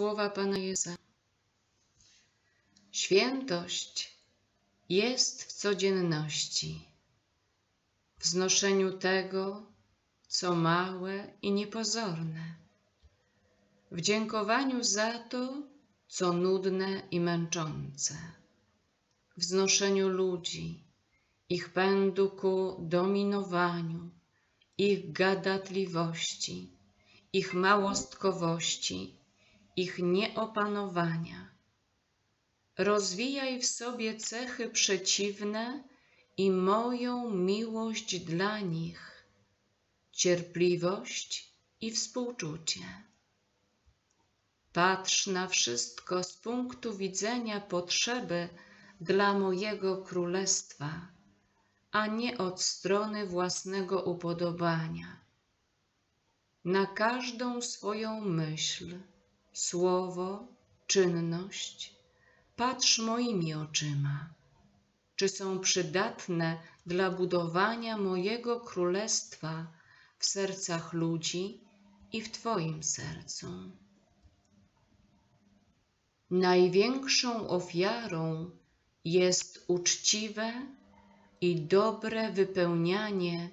słowa Pana Jezusa. Świętość jest w codzienności, w znoszeniu tego, co małe i niepozorne, w dziękowaniu za to, co nudne i męczące, w znoszeniu ludzi, ich pędu ku dominowaniu, ich gadatliwości, ich małostkowości, ich nieopanowania. Rozwijaj w sobie cechy przeciwne i moją miłość dla nich, cierpliwość i współczucie. Patrz na wszystko z punktu widzenia potrzeby dla mojego królestwa, a nie od strony własnego upodobania. Na każdą swoją myśl, słowo, czynność patrz moimi oczyma. Czy są przydatne dla budowania mojego królestwa w sercach ludzi i w Twoim sercu? Największą ofiarą jest uczciwe i dobre wypełnianie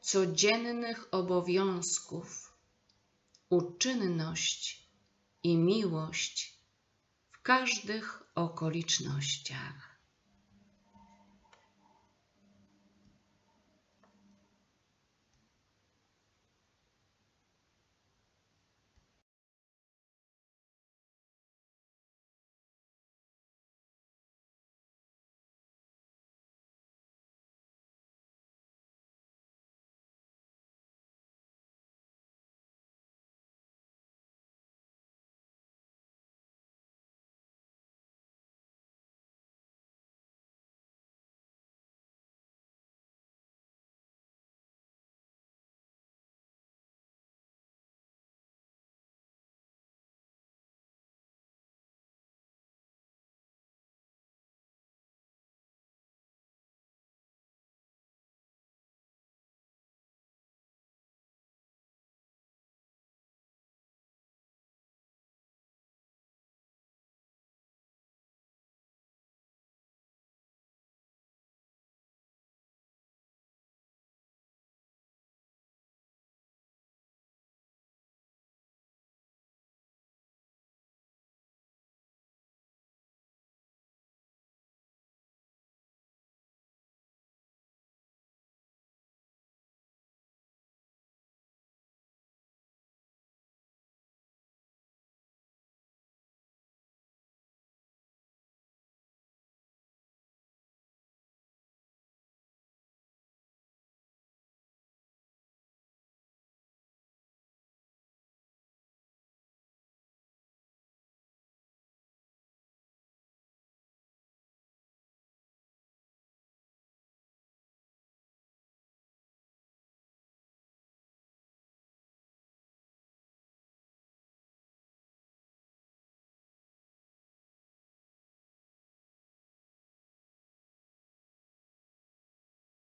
codziennych obowiązków, uczynność i miłość w każdych okolicznościach.